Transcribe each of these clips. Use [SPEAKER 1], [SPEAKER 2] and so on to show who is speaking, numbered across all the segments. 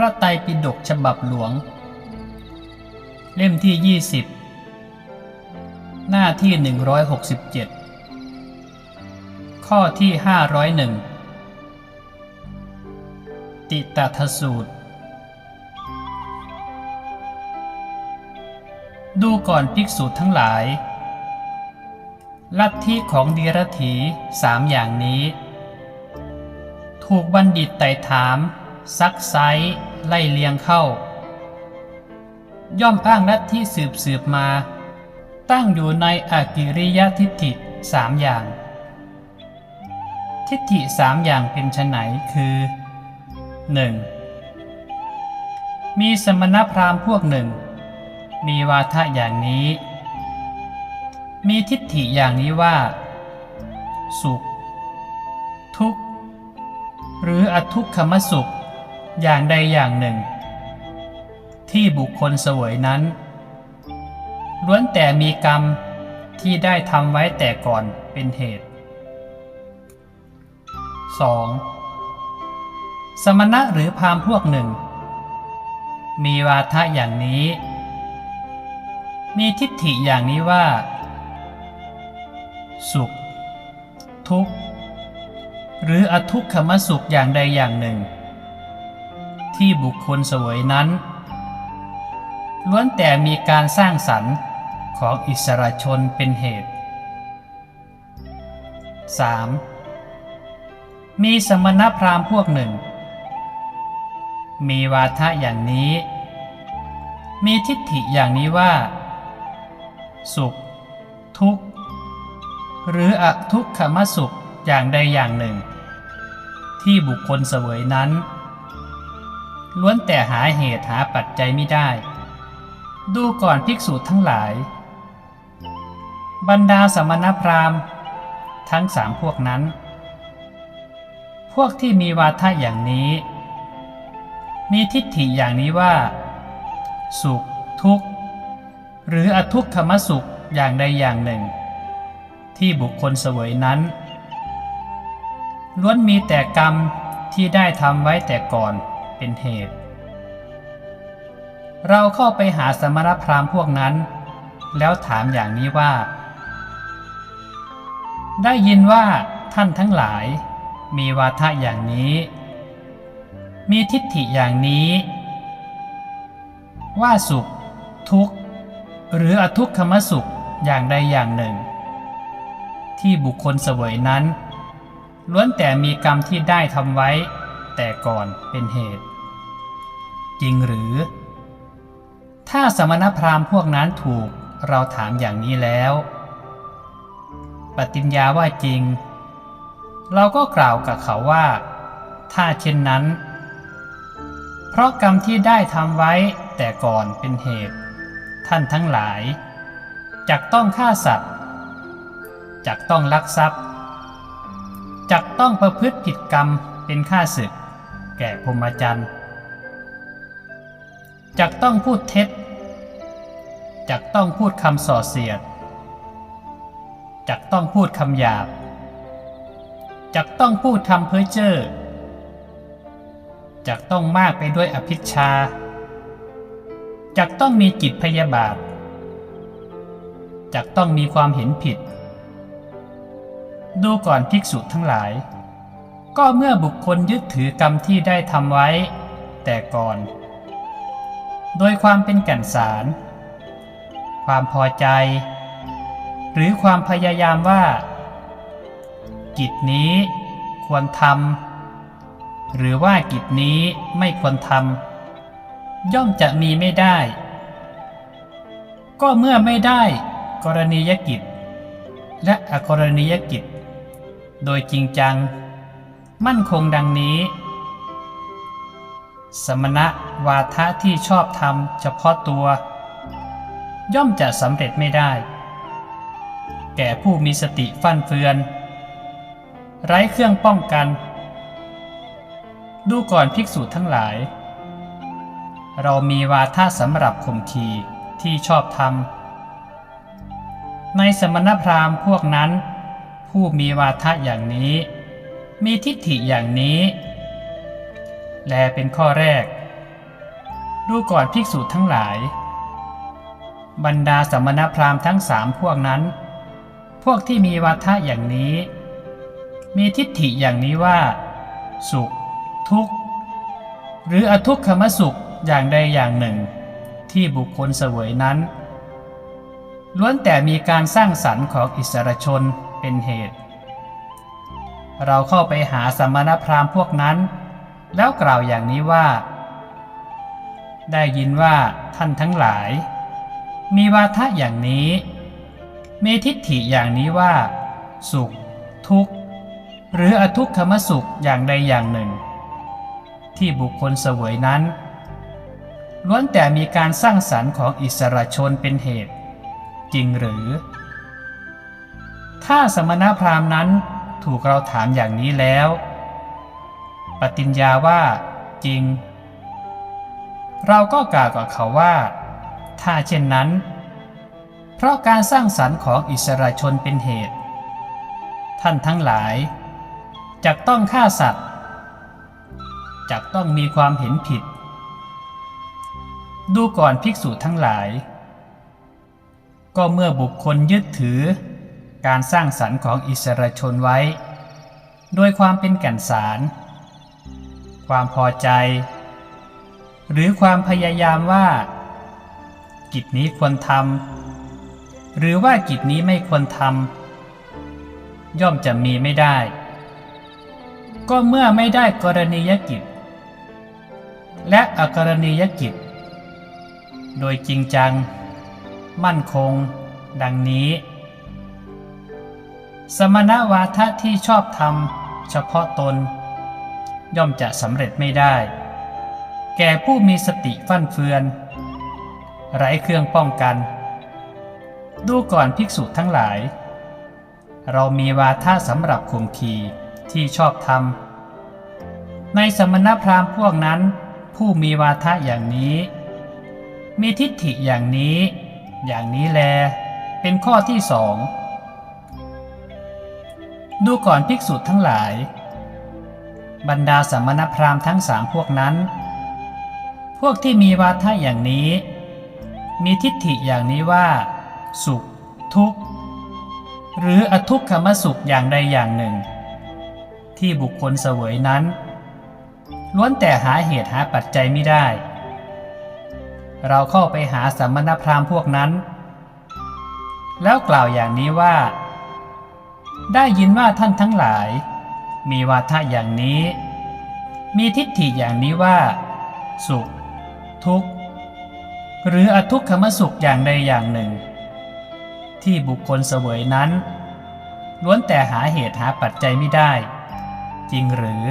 [SPEAKER 1] ระไตรปิฎกฉบับหลวง เล่มที่ 20 หน้าที่ 167 ข้อที่ 501 ติตถสูตร ดูก่อนภิกษุทั้งหลาย ลัทธิของดีรถีสามอย่างนี้ ถูกบัณฑิตไต่ถาม ซักไซ ไล่เลียงเข้า ย่อมอ้างลัดทธิสืบสืบมา ตั้งอยู่ในอกิริยทิฏฐิสามอย่าง ทิฏฐิสามอย่างเป็นไฉนคือ 1. มีสมณพราหมณ์พวกหนึ่ง มีวาทะอย่างนี้ มีทิฏฐิอย่างนี้ว่า สุข ทุกข์ หรืออทุกขมสุข อย่างใดอย่างหนึ่ง ที่บุคคลเสวยนั้น ล้วนแต่มีกรรมที่ได้ทำไว้แต่ก่อนเป็นเหตุ 2. สมณะหรือพราหมณ์พวกหนึ่ง มีวาทะอย่างนี้ มีทิฏฐิอย่างนี้ว่า สุข ทุกข์ หรืออทุกขมสุขอย่างใดอย่างหนึ่ง ที่บุคคลเสวยนั้น ล้วนแต่มีการสร้างสรรค์ของอิสระชนเป็นเหตุ 3. มีสมณพราหมณ์พวกหนึ่ง มีวาทะอย่างนี้ มีทิฏฐิอย่างนี้ว่า สุข ทุกข์ หรืออทุกขมสุขอย่างใดอย่างหนึ่ง ที่บุคคลเสวยนั้น ล้วนแต่หาเหตุหาปัจจัยไม่ได้ ดูก่อนภิกษุทั้งหลาย บรรดาสมณพราหมณ์ทั้งสามพวกนั้น พวกที่มีวาทะอย่างนี้ มีทิฏฐิอย่างนี้ว่า สุขทุกข์ หรืออทุกขมสุขอย่างใดอย่างหนึ่ง ที่บุคคลเสวยนั้น ล้วนมีแต่กรรมที่ได้ทำไว้แต่ก่อน เป็นเหตุ เราเข้าไปหาสมณพราหมณ์พวกนั้น แล้วถามอย่างนี้ว่า ได้ยินว่าท่านทั้งหลาย มีวาทะอย่างนี้ มีทิฏฐิอย่างนี้ ว่าสุข ทุกข์ หรืออทุกขมสุขอย่างใดอย่างหนึ่ง ที่บุคคลเสวยนั้นล้วนแต่มีกรรมที่ได้ทำไว้แต่ก่อนเป็นเหตุ จริงหรือ ถ้าสมณพราหมณ์พวกนั้นถูกเราถามอย่างนี้แล้ว ปฏิญญาว่าจริง เราก็กล่าวกับเขาว่า ถ้าเช่นนั้น เพราะกรรมที่ได้ทำไว้แต่ก่อนเป็นเหตุ ท่านทั้งหลายจักต้องฆ่าสัตว์จักต้องลักทรัพย์จักต้องประพฤติผิดกรรมเป็นฆ่าศึก แก่พรหมจรรย์ จักต้องพูดเท็จจักต้องพูดคำส่อเสียดจักต้องพูดคำหยาบจักต้องพูดทำเพ้อเจ้อจักต้องมากไปด้วยอภิชาจักต้องมีจิตพยาบาทจักต้องมีความเห็นผิด ดูก่อนภิกษุทั้งหลาย ก็เมื่อบุคคลยึดถือกรรมที่ได้ทำไว้ แต่ก่อน โดยความเป็นแก่นสาร ความพอใจ หรือความพยายามว่า กิจนี้ควรทำหรือว่ากิจนี้ไม่ควรทำย่อมจะมีไม่ได้ ก็เมื่อไม่ได้กรณียกิจ และอกรณียกิจ โดยจริงจัง มั่นคงดังนี้ สมณะวาทะที่ชอบทำเฉพาะตัว ย่อมจะสำเร็จไม่ได้ แก่ผู้มีสติฟั่นเฟือน ไร้เครื่องป้องกัน ดูก่อนภิกษุทั้งหลาย เรามีวาทะสำหรับข่มขีที่ชอบทำในสมณพราหมณ์พวกนั้น ผู้มีวาทะอย่างนี้ มีทิฏฐิอย่างนี้ แลเป็นข้อแรก ดูก่อนภิกษุทั้งหลาย บรรดาสมณพราหมณ์ทั้งสามพวกนั้น พวกที่มีวาทะอย่างนี้ มีทิฏฐิอย่างนี้ว่า สุข ทุกข์ หรืออทุกขมสุขอย่างใดอย่างหนึ่ง ที่บุคคลเสวยนั้นล้วนแต่มีการสร้างสรรค์ของอิสระชนเป็นเหตุ เราเข้าไปหาสมณพราหมณ์พวกนั้น แล้วกล่าวอย่างนี้ว่า ได้ยินว่าท่านทั้งหลาย มีวาทะอย่างนี้ มีทิฏฐิอย่างนี้ว่า สุข ทุกข์ หรืออทุกขมสุขอย่างใดอย่างหนึ่ง ที่บุคคลเสวยนั้นล้วนแต่มีการสร้างสรรค์ของอิสระชนเป็นเหตุ จริงหรือ ถ้าสมณพราหมณ์นั้นถูกเราถามอย่างนี้แล้ว ปฏิญญาว่า จริง เราก็กล่าวกับเขาว่า ถ้าเช่นนั้น เพราะการสร้างสรรค์ของอิสระชนเป็นเหตุ ท่านทั้งหลายจะต้องฆ่าสัตว์จะต้องมีความเห็นผิด ดูก่อนภิกษุทั้งหลาย ก็เมื่อบุคคลยึดถือ การสร้างสรรค์ของอิสระชนไว้ โดยความเป็นแก่นสาร ความพอใจ หรือความพยายามว่า กิจนี้ควรทำหรือว่ากิจนี้ไม่ควรทำย่อมจะมีไม่ได้ ก็เมื่อไม่ได้กรณียกิจ และอกรณียกิจ โดยจริงจัง มั่นคง ดังนี้ สมณวาทะที่ชอบธรรมเฉพาะตน ย่อมจะสำเร็จไม่ได้ แก่ผู้มีสติฟั่นเฟือน ไร้เครื่องป้องกัน ดูก่อนภิกษุทั้งหลาย เรามีวาทะสำหรับข่มขีที่ชอบธรรมในสมณพราหมณ์พวกนั้น ผู้มีวาทะอย่างนี้ มีทิฏฐิอย่างนี้ อย่างนี้แล เป็นข้อที่สองดูก่อนภิกษุทั้งหลาย บรรดาสมณพราหมณ์ทั้งสามพวกนั้น พวกที่มีวาทะอย่างนี้ มีทิฏฐิอย่างนี้ว่า สุข ทุกข์ หรืออทุกขมสุขอย่างใดอย่างหนึ่ง ที่บุคคลเสวยนั้น ล้วนแต่หาเหตุหาปัจจัยไม่ได้ เราเข้าไปหาสมณพราหมณ์พวกนั้น แล้วกล่าวอย่างนี้ว่า ได้ยินว่าท่านทั้งหลาย มีวาทะอย่างนี้ มีทิฏฐิอย่างนี้ว่า สุข ทุกข์ หรืออทุกขมสุขอย่างใดอย่างหนึ่ง ที่บุคคลเสวยนั้น ล้วนแต่หาเหตุหาปัจจัยไม่ได้ จริงหรือ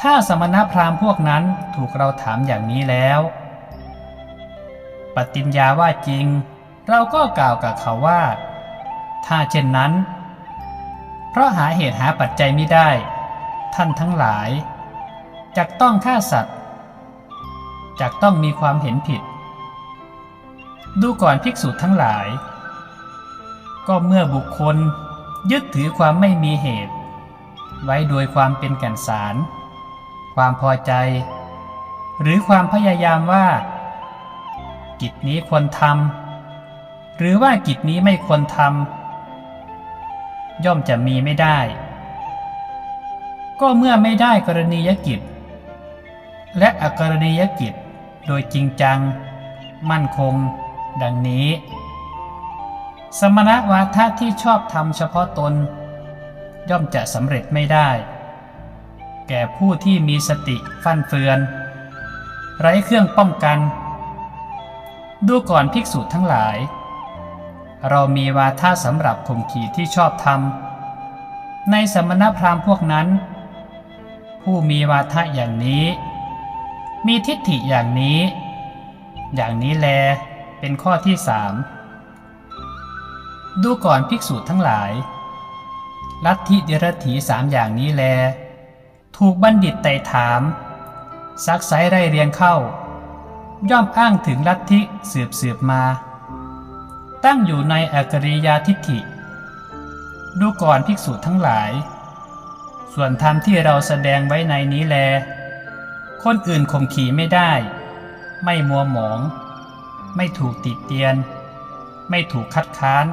[SPEAKER 1] ถ้าสมณพราหมณ์พวกนั้นถูกเราถามอย่างนี้แล้ว ปฏิญญาว่าจริง เราก็กล่าวกับเขาว่า ถ้าเช่นนั้น เพราะหาเหตุหาปัจจัยไม่ได้ ท่านทั้งหลายจักต้องฆ่าสัตว์จักต้องมีความเห็นผิด ดูก่อนภิกษุทั้งหลาย ก็เมื่อบุคคลยึดถือความไม่มีเหตุ ไว้โดยความเป็นแก่นสาร ความพอใจ หรือความพยายามว่า กิจนี้ควรทำหรือว่ากิจนี้ไม่ควรทำ ย่อมจะมีไม่ได้ ก็เมื่อไม่ได้กรณียกิจ และอกรณียกิจโดยจริงจัง มั่นคง ดังนี้ สมณวาทะที่ชอบทำเฉพาะตน ย่อมจะสำเร็จไม่ได้ แก่ผู้ที่มีสติฟั่นเฟือน ไร้เครื่องป้องกัน ดูก่อนภิกษุทั้งหลาย เรามีวาทะสำหรับข่มขีที่ชอบธรรม ในสมณพราหมณ์พวกนั้น ผู้มีวาทะอย่างนี้ มีทิฏฐิอย่างนี้ อย่างนี้แลเป็นข้อที่สามดูก่อนภิกษุทั้งหลาย ลัทธิเดรัจฉีสามอย่างนี้แล ถูกบัณฑิตไต่ถาม ซักไซไร่เรียงเข้า ย่อมอ้างถึงลัทธิสืบสืบมา ตั้งอยู่ในอกริยาทิฏฐิ ดูก่อนภิกษุทั้งหลาย ส่วนธรรมที่เราแสดงไว้ในนี้แล คนอื่นข่มขีไม่ได้ ไม่มัวหมอง ไม่ถูกติดเตียน ไม่ถูกคัดค้าน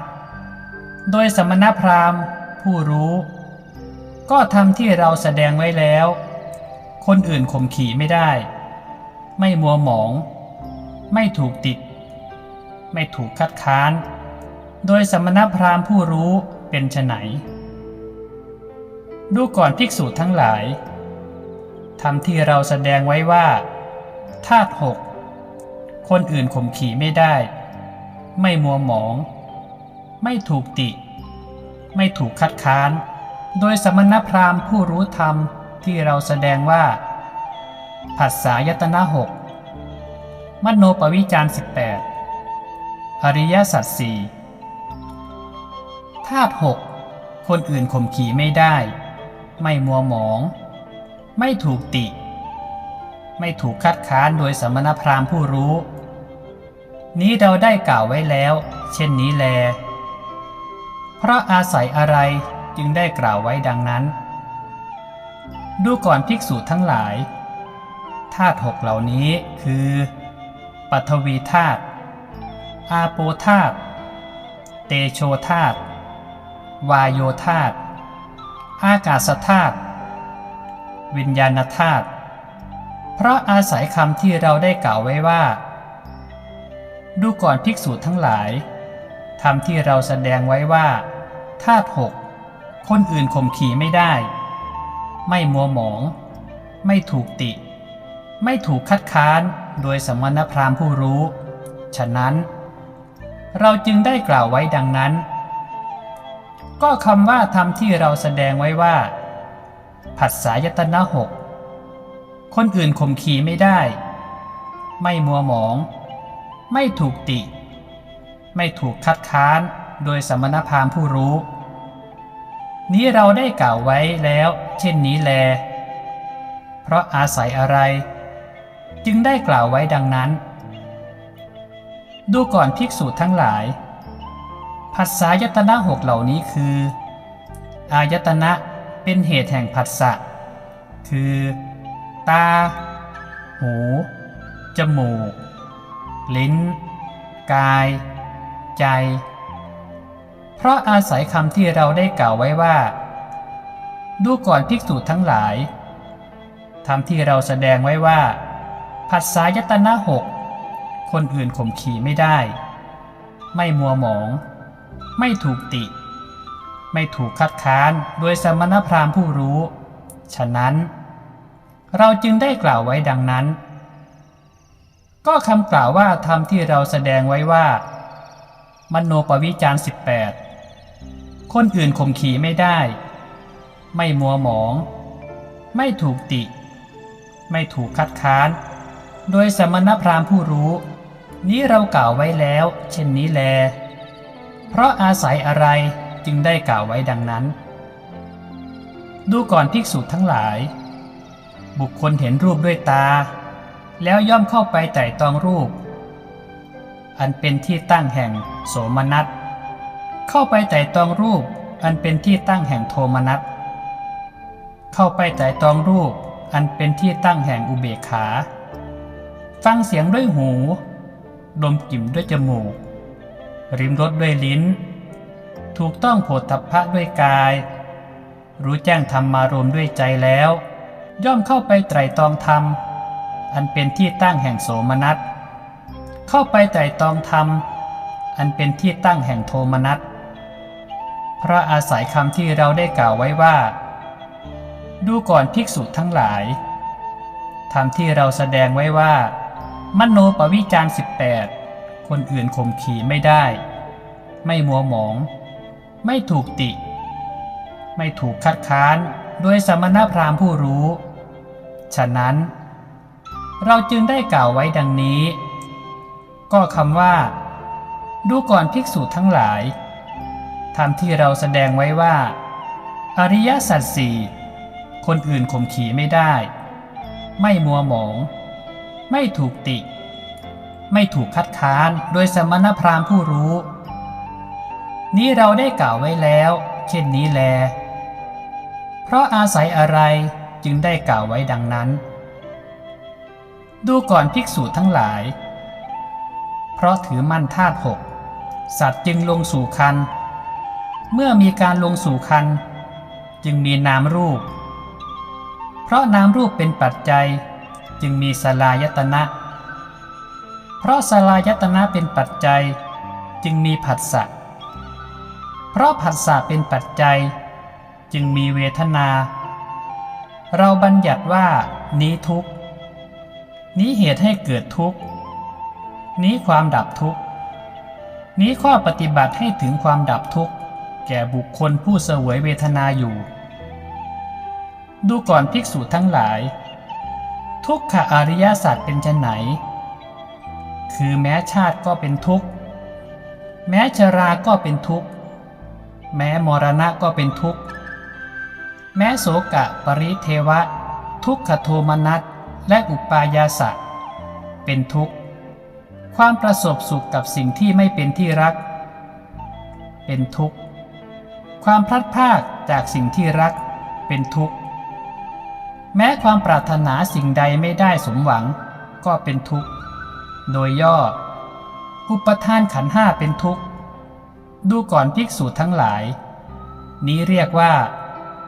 [SPEAKER 1] โดยสมณพราหมณ์ผู้รู้ ก็ทำที่เราแสดงไว้แล้ว คนอื่นข่มขีไม่ได้ ไม่มัวหมอง ไม่ถูกติด ไม่ถูกคัดค้าน โดยสมณพราหมณ์ผู้รู้เป็นไฉนดูก่อนภิกษุทั้งหลายทำที่เราแสดงไว้ว่าธาตุหกคนอื่นข่มขีไม่ได้ ไม่มัวหมอง ไม่ถูกติ ไม่ถูกคัดค้าน โดยสมณพราหมณ์ผู้รู้ธรรมที่เราแสดงว่าผัสสายตนะหกมโนปวิจารสิบแปด อริยสัจสี่ธาตุหกคนอื่นข่มขีไม่ได้ ไม่มัวหมอง ไม่ถูกติ ไม่ถูกคัดค้านโดยสมณพราหมณ์ผู้รู้ นี้เราได้กล่าวไว้แล้ว เช่นนี้แล เพราะอาศัยอะไรจึงได้กล่าวไว้ดังนั้น ดูก่อนภิกษุทั้งหลายธาตุหกเหล่านี้คือปัทวีธาตุ อาโปธาตุเตโชธาตุวายโยธาตุอากาศธาตุวิญญาณธาตุเพราะอาศัยคำที่เราได้กล่าวไว้ว่า ดูก่อนภิกษุทั้งหลายธรรมที่เราแสดงไว้ว่าธาตุหกคนอื่นข่มขีไม่ได้ ไม่มัวหมอง ไม่ถูกติ ไม่ถูกคัดค้านโดยสมณพราหมณ์ผู้รู้ ฉะนั้น เราจึงได้กล่าวไว้ดังนั้น ก็คำว่าธรรมที่เราแสดงไว้ว่า ผัสสายตนะหกคนอื่นข่มขีไม่ได้ ไม่มัวหมอง ไม่ถูกติ ไม่ถูกคัดค้านโดยสมณพราหมณ์ผู้รู้ นี้เราได้กล่าวไว้แล้ว เช่นนี้แล เพราะอาศัยอะไร จึงได้กล่าวไว้ดังนั้น ดูก่อนภิกษุทั้งหลายผัสสายตนะหกเหล่านี้คือ อายตนะเป็นเหตุแห่งผัสสะ คือ ตา หู จมูก ลิ้น กาย ใจ เพราะอาศัยคำที่เราได้กล่าวไว้ว่า ดูก่อนภิกษุทั้งหลายธรรมที่เราแสดงไว้ว่าผัสสายตนะหก คนอื่นข่มขีไม่ได้ ไม่มัวหมอง ไม่ถูกติ ไม่ถูกคัดค้านโดยสมณพราหมณ์ผู้รู้ ฉะนั้น เราจึงได้กล่าวไว้ดังนั้น ก็คำกล่าวว่าธรรมที่เราแสดงไว้ว่า มโนปวิจารสิบแปดคนอื่นข่มขีไม่ได้ ไม่มัวหมอง ไม่ถูกติ ไม่ถูกคัดค้าน โดยสมณพราหมณ์ผู้รู้ นี้เรากล่าวไว้แล้ว เช่นนี้แล เพราะอาศัยอะไรจึงได้กล่าวไว้ดังนั้น ดูก่อนภิกษุทั้งหลาย บุคคลเห็นรูปด้วยตา แล้วย่อมเข้าไปไต่ตองรูป อันเป็นที่ตั้งแห่งโสมนัส เข้าไปไต่ตองรูป อันเป็นที่ตั้งแห่งโทมนัส เข้าไปไต่ตองรูป อันเป็นที่ตั้งแห่งอุเบกขา ฟังเสียงด้วยหู ดมกลิ่นด้วยจมูก ริมรสด้วยลิ้น ถูกต้องโผฏฐัพพะด้วยกาย รู้แจ้งธรรมารมด้วยใจแล้ว ย่อมเข้าไปไตรตรองธรรม อันเป็นที่ตั้งแห่งโสมนัส เข้าไปไตรตรองธรรม อันเป็นที่ตั้งแห่งโทมนัสพระอาศัยคำที่เราได้กล่าวไว้ว่า ดูก่อนภิกษุทั้งหลายธรรมที่เราแสดงไว้ว่า มโนปวิจารสิบแปดคนอื่นข่มขีไม่ได้ ไม่มัวหมอง ไม่ถูกติ ไม่ถูกคัดค้านโดยสมณพราหมณ์ผู้รู้ ฉะนั้น เราจึงได้กล่าวไว้ดังนี้ ก็คำว่า ดูก่อนภิกษุทั้งหลายธรรมที่เราแสดงไว้ว่า อริยสัจสี่คนอื่นข่มขีไม่ได้ ไม่มัวหมอง ไม่ถูกติ ไม่ถูกคัดค้านโดยสมณพราหมณ์ผู้รู้ นี้เราได้กล่าวไว้แล้ว เช่นนี้แล เพราะอาศัยอะไรจึงได้กล่าวไว้ดังนั้น ดูก่อนภิกษุทั้งหลาย เพราะถือมั่นธาตุหกสัตว์จึงลงสู่คัน เมื่อมีการลงสู่คัน จึงมีนามรูป เพราะนามรูปเป็นปัจจัย จึงมีสลายตนะ เพราะสลายตนะเป็นปัจจัยจึงมีผัสสะ เพราะผัสสะเป็นปัจจัย จึงมีเวทนา เราบัญญัติว่านี้ทุกข์นี้เหตุให้เกิดทุกข์นี้ความดับทุกข์นี้ข้อปฏิบัติให้ถึงความดับทุกข์ แก่บุคคลผู้เสวยเวทนาอยู่ ดูก่อนภิกษุทั้งหลาย ทุกขอริยาสัจเป็นไฉนคือแม้ชาติก็เป็นทุกข์ แม้ชราก็เป็นทุกข์ แม้มรณะก็เป็นทุกข์ แม้โสกะปริเทวะ ทุกขโทมนัสและอุปายาสะเป็นทุกข์ ความประสบสุขกับสิ่งที่ไม่เป็นที่รัก เป็นทุกข์ ความพลัดพรากจากสิ่งที่รักเป็นทุกข์ แม้ความปรารถนาสิ่งใดไม่ได้สมหวัง ก็เป็นทุกข์ โดยย่อ อุปทานขันห้าเป็นทุกข์ ดูก่อนภิกษุทั้งหลาย นี้เรียกว่า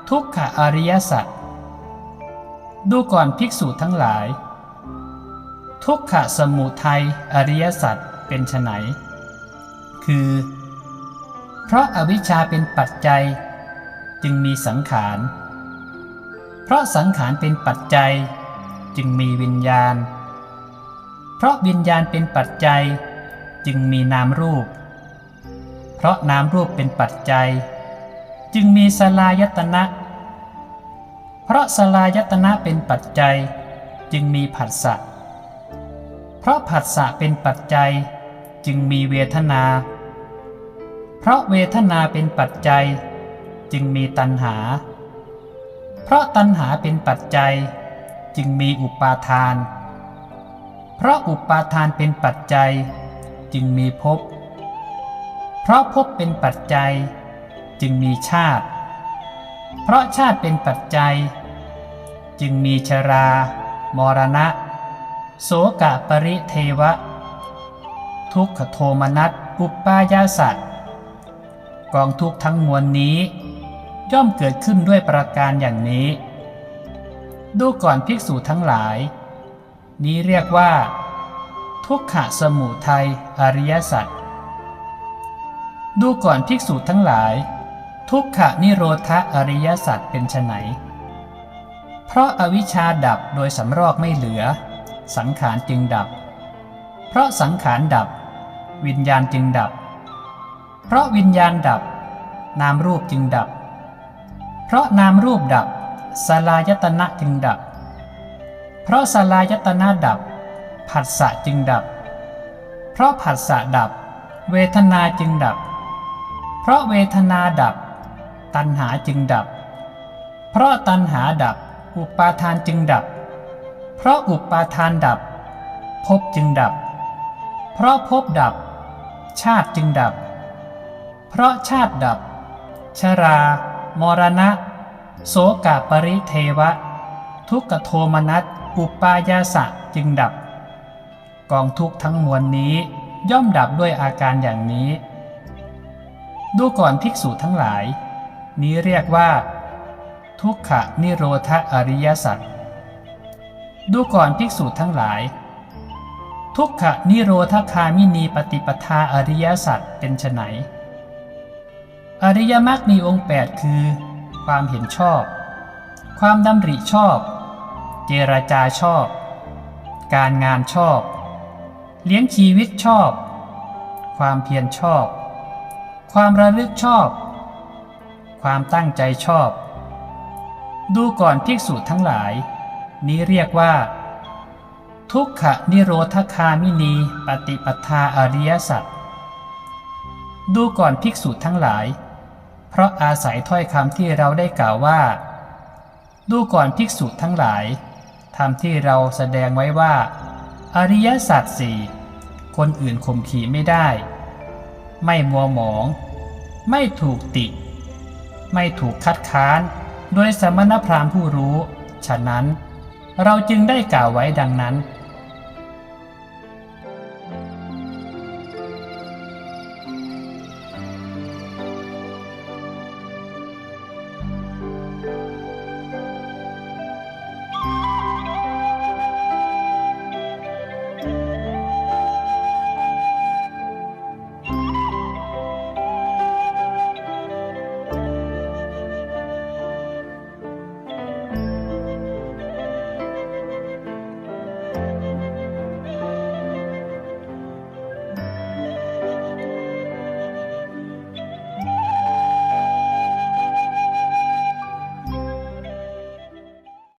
[SPEAKER 1] ทุกขอริยสัจดูก่อนภิกษุทั้งหลาย ทุกขสมุทัยอริยสัจเป็นไนคือ เพราะอาวิชชาเป็นปัจจัย จึงมีสังขาร เพราะสังขารเป็นปัจจัยจึงมีวิญญาณ เพราะวิญญาณเป็นปัจจัย จึงมีนามรูป เพราะนามรูปเป็นปัจจัย จึงมีสลายตนะ เพราะสลายตนะเป็นปัจจัย จึงมีผัสสะ เพราะผัสสะเป็นปัจจัย จึงมีเวทนา เพราะเวทนาเป็นปัจจัย จึงมีตัณหา เพราะตัณหาเป็นปัจจัยจึงมีอุปาทาน เพราะอุปาทานเป็นปัจจัย จึงมีภพ เพราะภพเป็นปัจจัย จึงมีชาติ เพราะชาติเป็นปัจจัย จึงมีชรา มรณะ โสกะปริเทวะ ทุกขโทมนัสอุปปายาสัตว์กองทุกข์ทั้งมวลนี้ ย่อมเกิดขึ้นด้วยประการอย่างนี้ ดูก่อนภิกษุทั้งหลาย นี้เรียกว่า ทุกขะสมุทัยอริยสัจดูก่อนภิกษุทั้งหลาย ทุกขะนิโรธอริยสัจเป็นไฉนเพราะอาวิชชาดับโดยสำรอกไม่เหลือ สังขารจึงดับ เพราะสังขารดับ วิญญาณจึงดับ เพราะวิญญาณดับ นามรูปจึงดับ เพราะนามรูปดับสลายตนะจึงดับ เพราะสลายตนะดับ ผัสสะจึงดับ เพราะผัสสะดับ เวทนาจึงดับ เพราะเวทนาดับ ตัณหาจึงดับ เพราะตัณหาดับ อุปาทานจึงดับ เพราะอุปาทานดับภพจึงดับ เพราะภพดับ ชาติจึงดับ เพราะชาติดับ ชรา มรณะ โสกะปริเทวะ ทุกขโทมนัสอุปายาสะจึงดับ กองทุกข์ทั้งมวลนี้ย่อมดับด้วยอาการอย่างนี้ ดูก่อนภิกษุทั้งหลาย นี้เรียกว่า ทุกขนิโรธอริยสัจดูก่อนภิกษุทั้งหลาย ทุกขนิโรธคามินีปฏิปทาอริยสัจเป็นไฉน อริยมรรคมีองค์ 8 คือ ความเห็นชอบ ความดำริชอบ เจรจาชอบ การงานชอบ เลี้ยงชีวิตชอบ ความเพียรชอบ ความระลึกชอบ ความตั้งใจชอบ ดูก่อนภิกษุทั้งหลาย นี้เรียกว่า ทุกขนิโรธคามินีปฏิปทาอริยสัจดูก่อนภิกษุทั้งหลาย เพราะอาศัยถ้อยคำที่เราได้กล่าวว่า ดูก่อนภิกษุทั้งหลายธรรมที่เราแสดงไว้ว่า อริยสัจสี่คนอื่นข่มขีไม่ได้ ไม่มัวหมอง ไม่ถูกติ ไม่ถูกคัดค้าน โดยสมณพราหมณ์ผู้รู้ ฉะนั้นเราจึงได้กล่าวไว้ดังนั้น